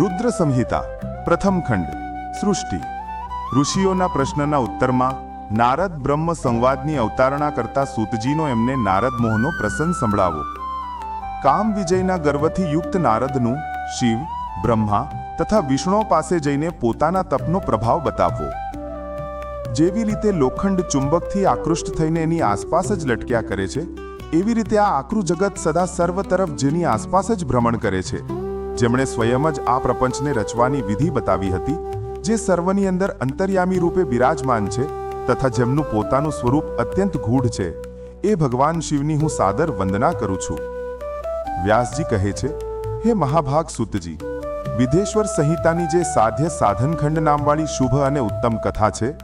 રુદ્ર સંહિતા પ્રથમ ખંડ, સૃષ્ટિ. ઋષિઓના પ્રશ્નના ઉત્તરમાં, નારદ બ્રહ્મ સંવાદની અવતારણા કરતા સૂતજીનો એમને નારદ મોહનો પ્રસંગ સંભળાવો. કામ વિજયના ગર્વથી યુક્ત નારદનું, શિવ, બ્રહ્મા તથા વિષ્ણુ પાસે જઈને પોતાના તપનો પ્રભાવ બતાવવો જેવી રીતે લોખંડ ચુંબકથી આકૃષ્ટ થઈને એની આસપાસ જ લટક્યા કરે છે, એવી રીતે આ આકરું જગત સદા સર્વ તરફ જેની આસપાસ જ ભ્રમણ કરે છે. જેમણે સ્વયં જ આ પ્રપંચને રચવાની વિધિ બતાવી હતી, જે સર્વની અંદર અંતર્યામી રૂપે બિરાજમાન છે તથા જેમનું પોતાનું સ્વરૂપ અત્યંત ગૂઢ છે, એ ભગવાન શિવની હું સાદર વંદના કરું છું. વ્યાસજી કહે છે, હે મહાભાગ સુતજી, વિધેશ્વર સંહિતાની જે સાધ્ય સાધનખંડ નામવાળી શુભ અને ઉત્તમ કથા છે,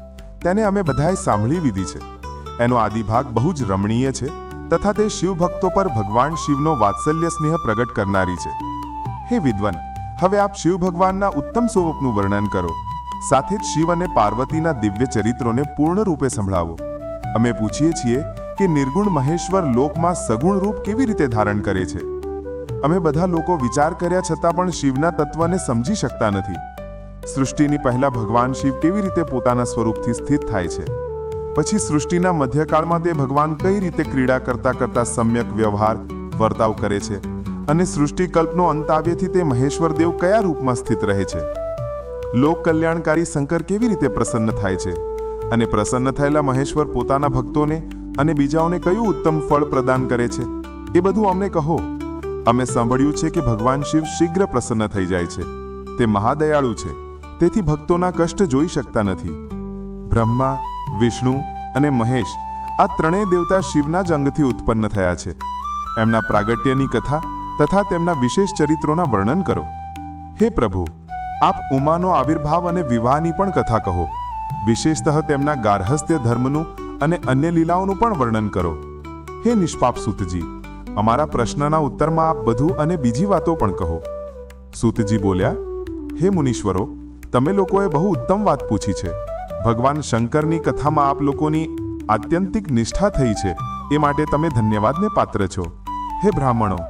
તેને અમે બધાએ સાંભળી લીધી છે. એનો આદિભાગ બહુ જ રમણીય છે તથા તે શિવ ભક્તો પર ભગવાન શિવનો વાત્સલ્ય સ્નેહ પ્રગટ કરનારી છે. હે વિદ્વન, હવે આપ શિવ ભગવાનના ઉત્તમ સ્વરૂપનું વર્ણન કરો. સાથે જ શિવ અને પાર્વતીના દિવ્ય ચરિત્રોને પૂર્ણ રૂપે સંભળાવો. અમે પૂછીએ છીએ કે નિર્ગુણ મહેશ્વર લોકમાં સગુણ રૂપ કેવી રીતે ધારણ કરે છે? અમે બધા લોકો વિચાર કર્યા છતાં પણ શિવના તત્વને સમજી શકતા નથી. સૃષ્ટિની પહેલા ભગવાન શિવ કેવી રીતે પોતાના સ્વરૂપથી સ્થિત થાય છે? પછી સૃષ્ટિના મધ્યકાળમાં તે ભગવાન કઈ રીતે ક્રીડા કરતા કરતા સમ્યક વ્યવહાર, વર્તાવ કરે છે? અને સૃષ્ટિકલ્પનો અંત આવ્યથી તે મહેશ્વર દેવ કયા રૂપમાં સ્થિત રહે છે? લોક કલ્યાણકારી શંકર કેવી રીતે પ્રસન્ન થાય છે? અને પ્રસન્ન થયેલા મહેશ્વર પોતાના ભક્તોને અને બીજાઓને કયું ઉત્તમ ફળ પ્રદાન કરે છે? એ બધું અમને કહો. અમે સાંભળ્યું છે કે ભગવાન શિવ શીઘ્ર પ્રસન્ન થઈ જાય છે. તે મહાદયાળુ છે. તેથી ભક્તોના કષ્ટ જોઈ શકતા નથી. બ્રહ્મા, વિષ્ણુ અને મહેશ આ ત્રણેય દેવતા શિવના જ અંગથી ઉત્પન્ન થયા છે. એમના પ્રાગટ્યની કથા તથા તેમના વિશેષ ચરિત્રોના વર્ણન કરો. હે પ્રભુ, આપ ઉમાનો આવિર્ભાવ અને વિવાહની પણ કથા કહો. વિશેષતઃ તેમના ગાર્હસ્થ્ય ધર્મનું અને અન્ય લીલાઓનું પણ વર્ણન કરો. હે નિષ્પાપ સુતજી, અમારા પ્રશ્નના ઉત્તરમાં આપ બધું અને બીજી વાતો પણ કહો. સુતજી બોલ્યા, હે મુનીશ્વરો, તમે લોકોએ બહુ ઉત્તમ વાત પૂછી છે. ભગવાન શંકરની કથામાં આપ લોકોની આત્યંતિક નિષ્ઠા થઈ છે. એ માટે તમે ધન્યવાદને પાત્ર છો. હે બ્રાહ્મણો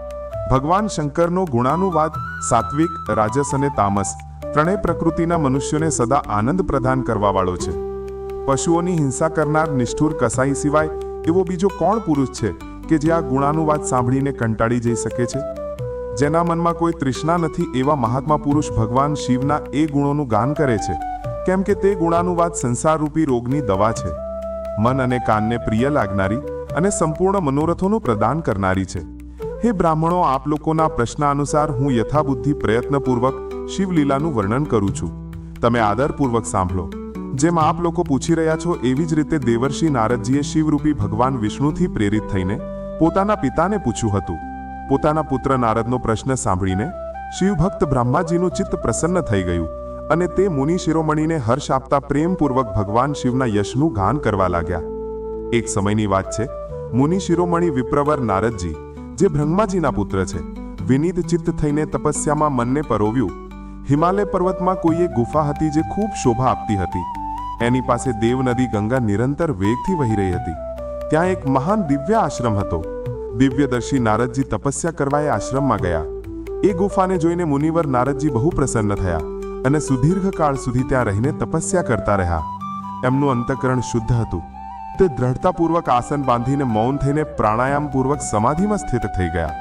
ભગવાન શંકરનો ગુણાનુવાદ, સાત્વિક, રાજસ અને તામસ ત્રણેય પ્રકૃતિના મનુષ્યોને સદા આનંદ પ્રદાન કરવાવાળો છે. પશુઓની હિંસા કરનાર નિષ્ઠુર કસાઈ સિવાય એવો બીજો કોણ પુરુષ છે કે જે આ ગુણાનુવાદ સાંભળીને કંટાળી જઈ શકે છે? જેના મનમાં કોઈ તૃષ્ણા નથી એવા મહાત્મા પુરુષ ભગવાન શિવના એ ગુણોનું ગાન કરે છે, કેમ કે તે ગુણાનુવાદ સંસારરૂપી રોગની દવા છે. મન અને કાનને પ્રિય લાગનારી અને સંપૂર્ણ મનોરથોનું પ્રદાન કરનારી છે. હે બ્રાહ્મણો, આપ લોકોના પ્રશ્ન અનુસાર હું યથાબુદ્ધિ પ્રયત્નપૂર્વક શિવલીલાનું વર્ણન કરું છું. તમે આદરપૂર્વક સાંભળો. જેમ આપ લોકો પૂછી રહ્યા છો, એવી જ રીતે દેવર્ષિ નારદજીએ શિવરૂપી ભગવાન વિષ્ણુથી પ્રેરિત થઈને પોતાના પિતાને પૂછ્યું હતું. પોતાના પુત્ર નારદનો પ્રશ્ન સાંભળીને શિવભક્ત બ્રહ્માજીનું ચિત્ત પ્રસન્ન થઈ ગયું અને તે મુનિ શિરોમણીને હર્ષ આપતા પ્રેમપૂર્વક ભગવાન શિવના યશનું ગાન કરવા લાગ્યા. એક સમયની વાત છે, મુનિ શિરોમણી વિપ્રવર નારદજી જે બ્રહ્માજીના પુત્ર છે. વિનીત ચિત્ત થઈને તપસ્યામાં મનને પરોવ્યું. હિમાલય પર્વતમાં કોઈ એક ગુફા હતી જે ખૂબ શોભા આપતી હતી. એની પાસે દેવ નદી ગંગા નિરંતર વેગથી વહી રહી હતી. ત્યાં એક મહાન દિવ્ય આશ્રમ હતો. દિવ્યદર્શી નારદજી તપસ્યા કરવા એ આશ્રમમાં ગયા. એ ગુફાને જોઈને મુનિવર નારદજી બહુ પ્રસન્ન થયા અને સુદીર્ઘ કાળ સુધી ત્યાં રહીને તપસ્યા કરતા રહ્યા. એમનું અંતકરણ શુદ્ધ હતું. તે દ્રઢતાપૂર્વક આસન બાંધીને મૌન થઈને પ્રાણાયામપૂર્વક સમાધિમાં સ્થિત થઈ ગયા.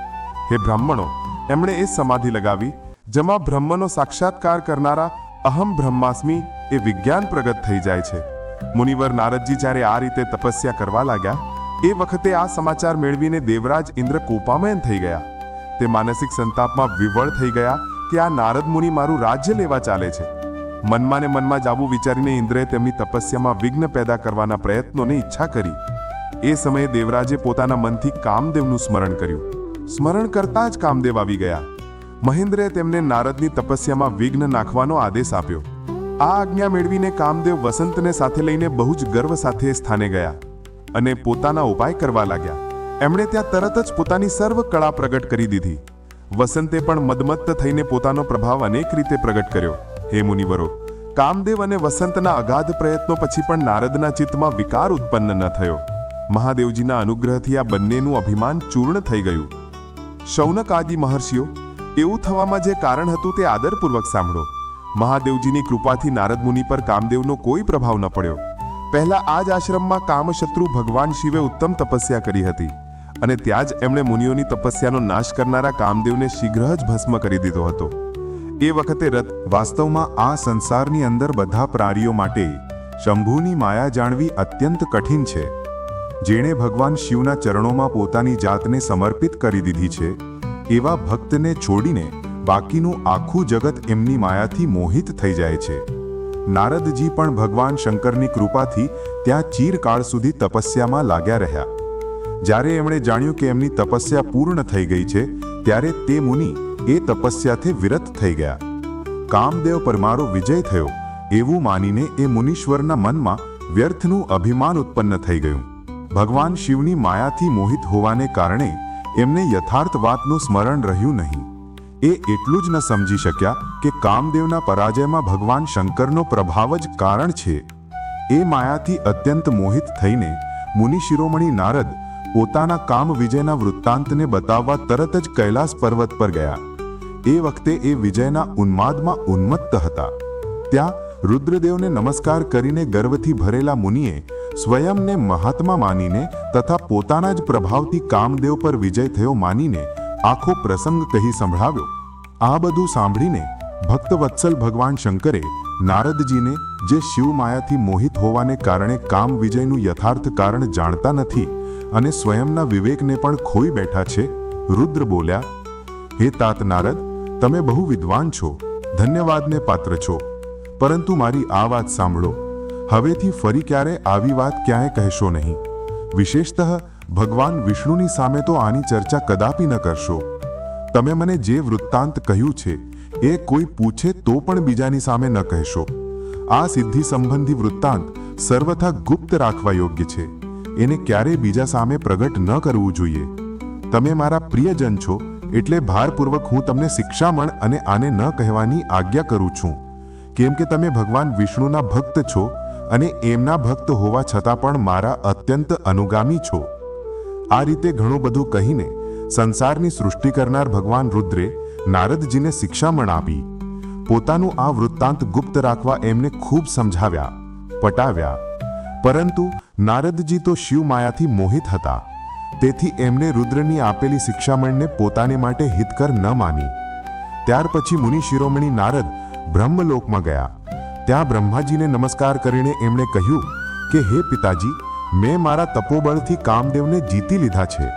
હે બ્રાહ્મણો, એમણે એ સમાધિ લગાવી, જેમાં બ્રહ્મનો સાક્ષાત્કાર કરનારા અહમ બ્રહ્માસ્મિ એ વિજ્ઞાન પ્રગટ થઈ જાય છે. મુનિવર નારદજી જ્યારે આ રીતે તપસ્યા કરવા લાગ્યા, એ વખતે આ સમાચાર મેળવીને દેવરાજ ઇન્દ્ર કોપામયન થઈ ગયા. તે માનસિક સંતાપમાં વિવળ થઈ ગયા કે આ નારદ મુનિ મારું રાજ્ય લેવા ચાલે છે. મનમાં ને મનમાં જાબુ વિચારીને ઇન્દ્રએ તેમની તપસ્યામાં વિઘ્ન પેદા કરવાના પ્રયત્નોની ઈચ્છા કરી. એ સમયે દેવરાજે પોતાના મનથી કામદેવનું સ્મરણ કર્યું. સ્મરણ કરતા જ કામદેવ આવી ગયા. મહેન્દ્રએ તેમને નારદની તપસ્યામાં વિઘ્ન નાખવાનો આદેશ આપ્યો. આ આજ્ઞા મેળવીને કામદેવ વસંતને સાથે લઈને બહુ જ ગર્વ સાથે સ્થાને ગયા અને પોતાના ઉપાય કરવા લાગ્યા. એમણે ત્યાં તરત જ પોતાની સર્વ કળા પ્રગટ કરી દીધી. વસંતે પણ મદમત્ત થઈને પોતાનો પ્રભાવ અનેક રીતે પ્રગટ કર્યો. હે મુનિવરો, કામદેવ અને વસંતના અગાધ પ્રયત્નો પછી પણ નારદના ચિત્તમાં વિકાર ઉત્પન્ન ન થયો. મહાદેવજીના અનુગ્રહથી આ બંનેનું અભિમાન ચૂર્ણ થઈ ગયું. શૌનક આદિ મહર્ષિઓ, એવું થવામાં જે કારણ હતું તે આદરપૂર્વક સાંભળો. મહાદેવજીની કૃપાથી નારદ મુનિ પર કામદેવનો કોઈ પ્રભાવ ન પડ્યો. પહેલા આ જ આશ્રમમાં કામશત્રુ ભગવાન શિવે ઉત્તમ તપસ્યા કરી હતી અને ત્યાં જ એમણે મુનિઓની તપસ્યાનો નાશ કરનારા કામદેવને શીઘ્ર જ ભસ્મ કરી દીધો હતો. એ વખતે રથ વાસ્તવમાં આ સંસારની અંદર બધા પ્રાણીઓ માટે શંભુની માયા જાણવી અત્યંત કઠિન છે. જેણે ભગવાન શિવના ચરણોમાં પોતાની જાતને સમર્પિત કરી દીધી છે, એવા ભક્તને છોડીને બાકીનું આખું જગત એમની માયાથી મોહિત થઈ જાય છે. નારદજી પણ ભગવાન શંકરની કૃપાથી ત્યાં ચીરકાળ સુધી તપસ્યામાં લાગ્યા રહ્યા. જ્યારે એમણે જાણ્યું કે એમની તપસ્યા પૂર્ણ થઈ ગઈ છે, ત્યારે તે મુનિ એ તપસ્યાથી વિરત થઈ ગયા. કામદેવ પર મારો વિજય થયો, એવું માનીને એ મુનીશ્વરના મનમાં વ્યર્થનું અભિમાન ઉત્પન્ન થઈ ગયું. ભગવાન શિવની માયાથી મોહિત હોવાને કારણે એમને યથાર્થ વાતનું સ્મરણ રહ્યું નહીં. એ એટલું જ ન સમજી શક્યા કે કામદેવના પરાજયમાં ભગવાન શંકરનો પ્રભાવ જ કારણ છે. એ માયાથી અત્યંત મોહિત થઈને મુનિ શિરોમણી નારદ પોતાના કામ વિજયના વૃત્તાંતને બતાવવા તરત જ કૈલાસ પર્વત પર ગયા. એ વખતે એ વિજયના ઉન્માદમાં ઉન્મત્ત હતા. ત્યાં રુદ્રદેવને નમસ્કાર કરીને ગર્વથી ભરેલા મુનિએ સ્વયંને મહાત્મા માનીને તથા પોતાના જ પ્રભાવથી કામદેવ પર વિજય થયો માનીને આખો પ્રસંગ કહી સંભળાવ્યો. આ બધું સાંભળીને ભક્તવત્સલ ભગવાન શંકરે નારદજીને, જે શિવ માયાથી મોહિત હોવાને કારણે કામ વિજયનું યથાર્થ કારણ જાણતા નથી અને સ્વયંના વિવેકને પણ ખોઈ બેઠા છે, રુદ્ર બોલ્યા, હે તાત નારદ તમે બહુ વિદ્વાન છો, ધન્યવાદને પાત્ર છો. પરંતુ મારી આ વાત સાંભળો. હવેથી ફરી ક્યારે આવી વાત ક્યાંય કહેશો નહીં. વિશેષતઃ, ભગવાન વિષ્ણુની સામે તો આની ચર્ચા કદાપી ન કરશો. તમે મને જે વૃત્તાંત કહ્યું છે, એ કોઈ પૂછે તો પણ બીજાની સામે ન કહેશો. આ સિદ્ધિ સંબંધી વૃત્તાંત સર્વથા ગુપ્ત રાખવા યોગ્ય છે. એને ક્યારેય બીજા સામે પ્રગટ ન કરવું જોઈએ. તમે મારા પ્રિયજન છો એટલે ભારપૂર્વક હું તમને શિક્ષામણ અને આને ન કહેવાની આજ્ઞા કરું છું. કેમ કે તમે ભગવાન વિષ્ણુના ભક્ત છો અને એમના ભક્ત હોવા છતાં પણ મારા અત્યંત અનુગામી છો. આ રીતે ઘણું બધું કહીને સંસારની સૃષ્ટિ કરનાર ભગવાન રુદ્રે નારદજીને શિક્ષામણ આપી. પોતાનું આ વૃત્તાંત ગુપ્ત રાખવા એમને ખૂબ સમજાવ્યા, પટાવ્યા. પરંતુ નારદજી તો શિવ માયાથી મોહિત હતા. તેથી એમણે રુદ્રની આપેલી શિક્ષામણને પોતાને માટે હિતકર ન માની. ત્યાર પછી મુનિ શિરોમણી નારદ બ્રહ્મલોકમાં ગયા. ત્યાં બ્રહ્માજીને નમસ્કાર કરીને એમણે કહ્યું કે, હે પિતાજી, મેં મારા તપોબળથી કામદેવને જીતી લીધા છે.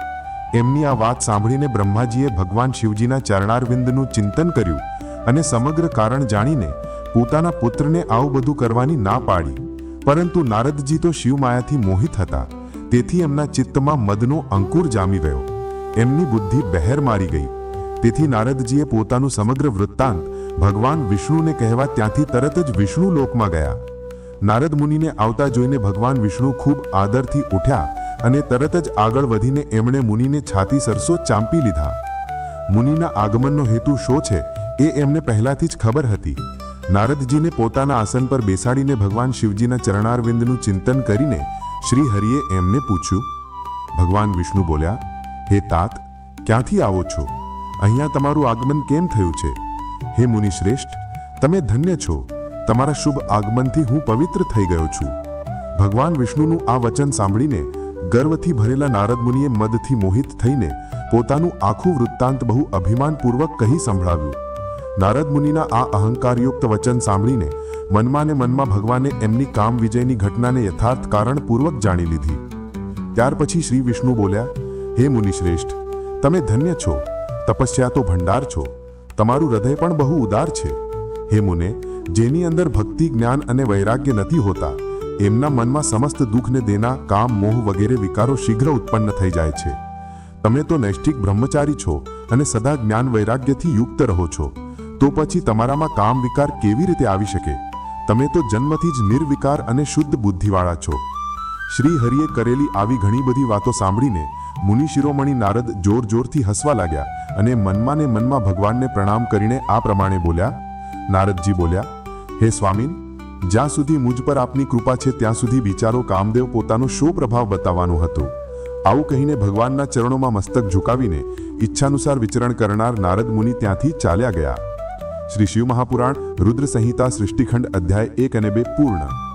એમની આ વાત સાંભળીને બ્રહ્માજીએ ભગવાન શિવજીના ચરણારવિંદનું ચિંતન કર્યું અને સમગ્ર કારણ જાણીને પોતાના પુત્રને આવું બધું કરવાની ના પાડી. પરંતુ નારદજી તો શિવમાયાથી મોહિત હતા. તેથી એમના ચિત્તમાં મદનો અંકુર જામી ગયો. એમની બુદ્ધિ બહેર મારી ગઈ. તેથી નારદજીએ પોતાનું સમગ્ર વૃત્તાંત ભગવાન વિષ્ણુને કહેવા ત્યાંથી તરત જ વિષ્ણુ લોકમાં ગયા. નારદ મુનિને આવતા જોઈને ભગવાન વિષ્ણુ ખૂબ આદરથી ઉઠ્યા અને તરત જ આગળ વધીને એમણે મુનિને છાતી સરસો ચાંપી લીધા. મુનિના આગમનનો હેતુ શો છે એ એમને પહેલાથી જ ખબર હતી. નારદજીને પોતાના આસન પર બેસાડીને ભગવાન શિવજીના ચરણારવિંદનું ચિંતન કરીને શ્રી હરિએ એમને પૂછ્યું, ભગવાન વિષ્ણુ બોલ્યા, હે તાત, ક્યાંથી આવો છો? અહીંયા તમારું આગમન કેમ થયું છે? હે મુનિ શ્રેષ્ઠ, તમે ધન્ય છો. તમારા શુભ આગમનથી હું પવિત્ર થઈ ગયો છું. ભગવાન વિષ્ણુનું આ વચન સાંભળીને ગર્વથી ભરેલા નારદ મુનિએ મદથી મોહિત થઈને પોતાનું આખું વૃત્તાંત બહુ અભિમાનપૂર્વક કહી સંભળાવ્યું. નારદ મુનિના આ અહંકારયુક્ત વચન સાંભળીને મનમાં ને મનમાં ભગવાને એમની કામ વિજયની ઘટનાને યથાર્થ કારણપૂર્વક જાણી લીધી. ત્યાર પછી શ્રી વિષ્ણુ બોલ્યા, હે મુનિ શ્રેષ્ઠ તમે ધન્ય છો, તપસ્યા તો ભંડાર છો, તમારું હૃદય પણ બહુ ઉદાર છે. હે મુને, જેની અંદર ભક્તિ, જ્ઞાન અને વૈરાગ્ય નથી હોતા, એમના મનમાં સમસ્ત દુઃખને દેના કામ, મોહ વગેરે વિકારો શીઘ્ર ઉત્પન્ન થઈ જાય છે. તમે તો નૈષ્ઠિક બ્રહ્મચારી છો અને સદા જ્ઞાન વૈરાગ્યથી યુક્ત રહો છો. તો પછી તમારામાં કામ વિકાર કેવી રીતે આવી શકે? તમે તો જન્મથી જ નિર્વિકાર અને શુદ્ધ બુદ્ધિવાળા છો. શ્રી હરિએ કરેલી આવી ઘણી બધી વાતો સાંભળીને મુનિ શિરોમણી નારદ જોર જોરથી હસવા લાગ્યા અને મનમાં ને મનમાં ભગવાનને પ્રણામ કરીને આ પ્રમાણે બોલ્યા, નારદજી બોલ્યા, હે સ્વામીન, જ્યાં સુધી મુજ પર આપની કૃપા છે ત્યાં સુધી વિચારો કામદેવ પોતાનો શો પ્રભાવ બતાવવાનો હતો. આવું કહીને ભગવાનના ચરણોમાં મસ્તક ઝુકાવીને ઈચ્છાનુસાર વિચરણ કરનાર નારદ મુનિ ત્યાંથી ચાલ્યા ગયા. શ્રી શિવ મહાપુરાણ રુદ્ર સંહિતા સૃષ્ટિખંડ અધ્યાય એક અને બે પૂર્ણ.